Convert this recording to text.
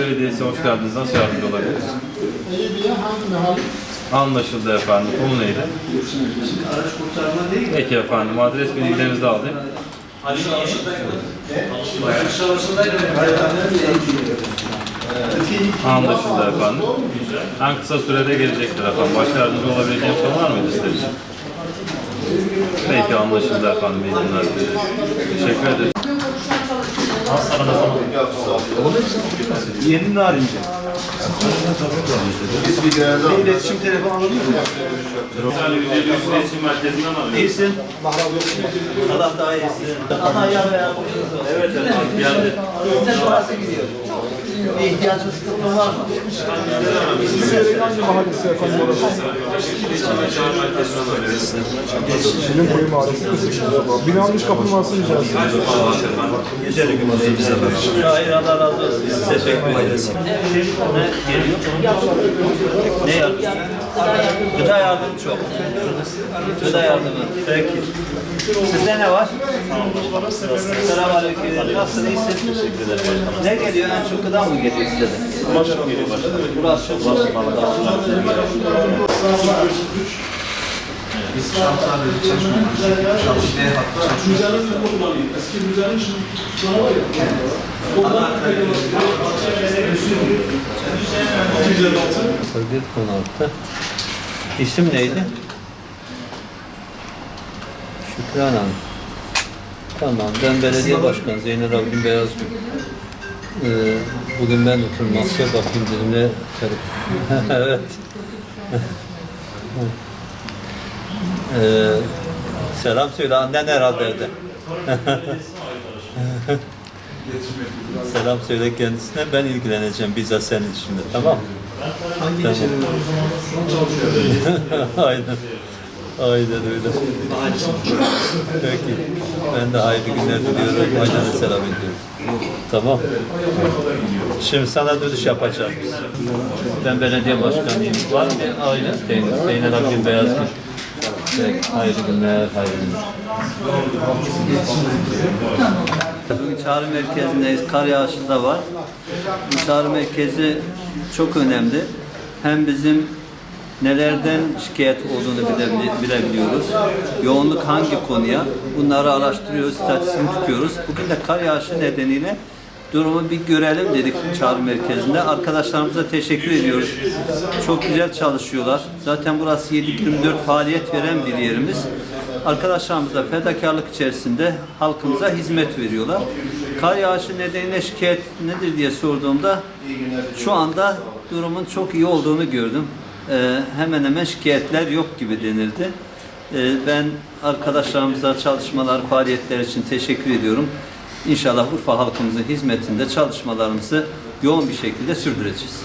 Belediyesi hoş geldiniz. Nasıl yardımcı olabiliriz? Anlaşıldı efendim. Konu neydi? Araç kurtarma değil. Peki efendim. Adres bilgilerinizi de alayım. Anlaşıldı efendim. En kısa sürede gelecektir efendim. Başka yardımcı olabileceğim şey var mıydı sizler için? Peki anlaşıldı efendim. İyi günler. Teşekkür ederim. Yeni narince. Biz bir görevde İletişim telefonu alabilir miyim? İletişim Merkezi'nden arıyorum. İyisin. Allah daha iyisin. Aha ya veya Evet efendim. Geldi. Sizin parası gidiyor. Bir ihtiyacınız sıkıntı var mı? Hangi mahallesi efendim orası? Şirin Koyu Mahallesi Kısık Sokağı. Binanın iç kapı numarasını rica etsem. Hayır Allah razı olsun. Teşekkür ederiz. Ne geliyor? Ne yardım? Gıda yardımı çok. Gıda yardımı. Peki. Sizde ne var? Selamünaleyküm. Nasılsın? İyisin? Teşekkür ederim. Ne geliyor? En çok gıda mı geliyor size de? Bulaşık geliyor. Bulaşık. Bulaşık. Biz şartlarda çalışmıyoruz. Çalışmaya hakkı çalışıyoruz. Bir konakta. İsim neydi? Şükran Hanım. Tamam, ben belediye başkanı Zeynep Abdin Beyazgül. Ee, bugün ben oturmasya bakayım dedim ne evet. ee, selam söyle annen herhalde evde. selam söyle kendisine ben ilgileneceğim bizzat senin işinde tamam mı? Hangi Tamam. Aynen. Aynen öyle. Peki. Ben de hayırlı günler diliyorum. Aynen selam ediyorum. Tamam. Şimdi sana dönüş yapacağım. Ben belediye başkanıyım. Var mı aile? Zeynep, Zeynep Akgün Beyazgül. Peki. Hayırlı günler, hayırlı günler. Bugün çağrı merkezindeyiz. Kar yağışı da var. Bu çağrı merkezi çok önemli. Hem bizim nelerden şikayet olduğunu bile- bilebiliyoruz. Yoğunluk hangi konuya? Bunları araştırıyoruz, istatistiğini tutuyoruz. Bugün de kar yağışı nedeniyle durumu bir görelim dedik çağrı merkezinde. Arkadaşlarımıza teşekkür ediyoruz. Çok güzel çalışıyorlar. Zaten burası 7-24 faaliyet veren bir yerimiz. Arkadaşlarımız da fedakarlık içerisinde halkımıza hizmet veriyorlar. Kar yağışı nedeniyle şikayet nedir diye sorduğumda şu anda durumun çok iyi olduğunu gördüm. Ee, hemen hemen şikayetler yok gibi denildi. Ee, ben arkadaşlarımıza çalışmalar, faaliyetler için teşekkür ediyorum. İnşallah Urfa halkımızın hizmetinde çalışmalarımızı yoğun bir şekilde sürdüreceğiz.